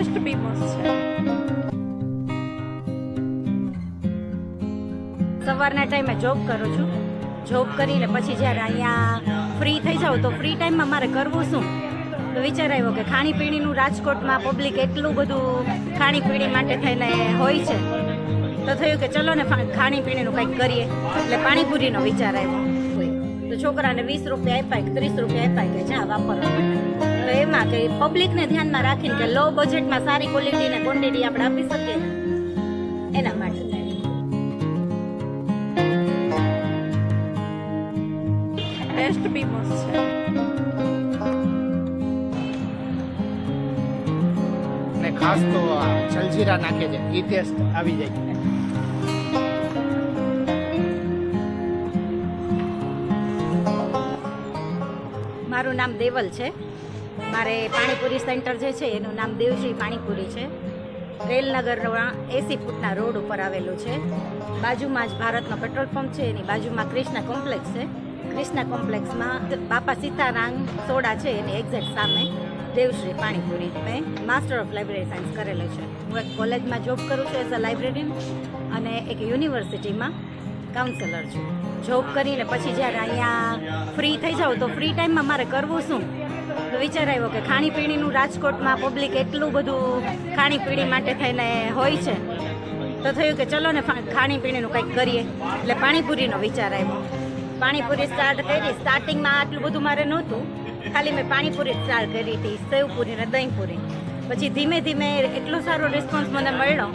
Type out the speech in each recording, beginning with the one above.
Test સવારના ટાઈમે job કરું છું. જોબ કરીને પછી જ્યારે અહીંયા ફ્રી થઈ જાઉં તો ફ્રી ટાઈમમાં મારે કરવું શું? તો વિચાર આવ્યો કે ખાણીપીણીનું રાજકોટમાં પબ્લિક એટલું બધું ખાણીપીણી માટે થઈને હોય છે. તો થયું કે ચલો ને ખાણીપીણીનું કંઈક કરીએ. એટલે પાણીપુરીનો વિચાર આવ્યો. તો છોકરાને વીસ રૂપિયા આપ્યા ત્રીસ રૂપિયા આપ્યા કે જ્યાં વાપરવા માટે. તો એમાં કે પબ્લિકને ધ્યાનમાં રાખીને કે લો બજેટમાં સારી ક્વોલિટી ને ક્વોન્ટિટી આપણે આપી શકીએ. એના માટે. ટેસ્ટ બી મસ્ત છે ખાસ તો જલજીરા નાખે છે. એ ટેસ્ટ આવી જાય. મારું નામ દેવલ છે. મારે પાણીપુરી સેન્ટર જે છે, એનું નામ દેવશ્રી પાણીપુરી છે. રેલનગરના એસી ફૂટના રોડ ઉપર આવેલું છે. બાજુમાં જ ભારતનો પેટ્રોલ પંપ છે, એની બાજુમાં ક્રિષ્ના કોમ્પ્લેક્સ છે. ક્રિષ્ના કોમ્પ્લેક્સમાં બાપા સીતારામ સોડા છે, એની એક્ઝેક્ટ સામે દેવશ્રી પાણીપુરી. મેં માસ્ટર ઓફ લાઇબ્રેરી સાયન્સ કરેલો છે. હું એક કોલેજમાં જોબ કરું છું એઝ અ લાઇબ્રેરિયન અને એક યુનિવર્સિટીમાં કાઉન્સેલર છું. જોબ કરીને પછી જ્યારે અહીંયા ફ્રી થઈ જાઉં તો ફ્રી ટાઈમમાં મારે કરવું શું? તો વિચાર આવ્યો કે ખાણીપીણીનું રાજકોટમાં પબ્લિક એટલું બધું ખાણીપીણી માટે થઈને હોય છે. તો થયું કે ચલો ને ખાણીપીણીનું કંઈક કરીએ. એટલે પાણીપુરીનો વિચાર આવ્યો. પાણીપુરી સ્ટાર્ટ કરી સ્ટાર્ટિંગમાં આટલું બધું મારે નહોતું. ખાલી મેં પાણીપુરી સ્ટાર્ટ કરી હતી, સેવપુરી ને દહીંપુરી. પછી ધીમે ધીમે એટલો સારો રિસ્પોન્સ મને મળ્યો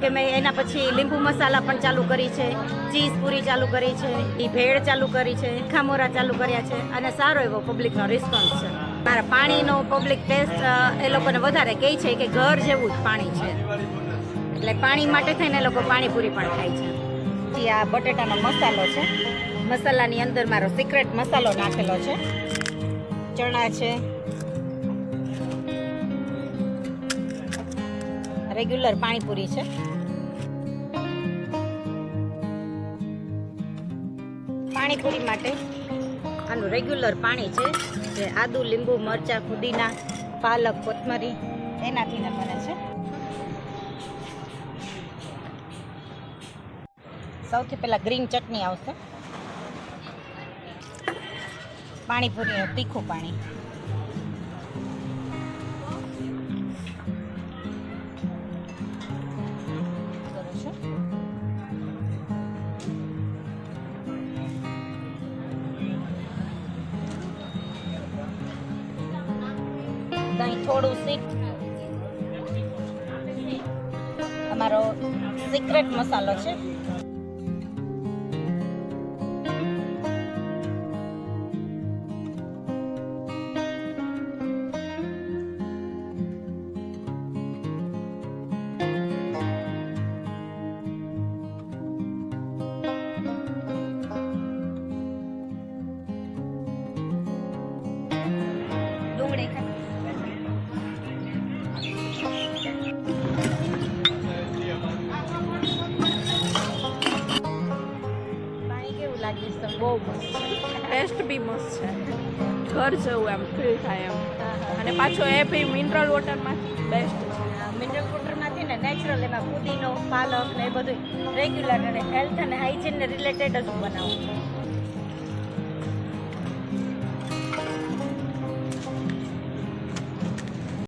કે મેં એના પછી લીંબુ મસાલા પણ ચાલુ કરી છે, ચીઝ પૂરી ચાલુ કરી છે એ ભેળ ચાલુ કરી છે ખામોરા ચાલુ કર્યા છે અને સારો એવો પબ્લિકનો રિસ્પોન્સ છે. મારા પાણીનો પબ્લિક ટેસ્ટ એ લોકોને વધારે કહે છે કે ઘર જેવું જ પાણી છે. એટલે પાણી માટે થઈને લોકો પાણીપુરી પણ ખાય છે. પછી આ બટેટાનો મસાલો છે. મસાલાની અંદર મારો સિક્રેટ મસાલો નાખેલો છે. ચણા છે રેગ્યુલર પાણીપુરી છે. પાણીપુરી માટે આનું રેગ્યુલર પાણી છે, જે આદુ, લીંબુ, મરચા, ફુદીના, પાલક, કોથમરી એનાથી બને છે. સૌથી પહેલા ગ્રીન ચટણી આવશે. પાણીપુરીનું તીખું પાણી. દહીં થોડું સીટ અમારો સિક્રેટ મસાલો છે. લાગે છે બહુ મસ્ત. ટેસ્ટ બી મસ્ત છે. ઘર જેવું એમ ફીલ થાય એમ. અને પાછો એ બી મિનરલ વોટરમાં બેસ્ટ છે. મિનરલ વોટરમાંથી ને નેચરલ એમાં પુદીનો પાલક ને એ બધું રેગ્યુલર અને હેલ્થ અને હાઇજીનને રિલેટેડ જ બનાવું છું.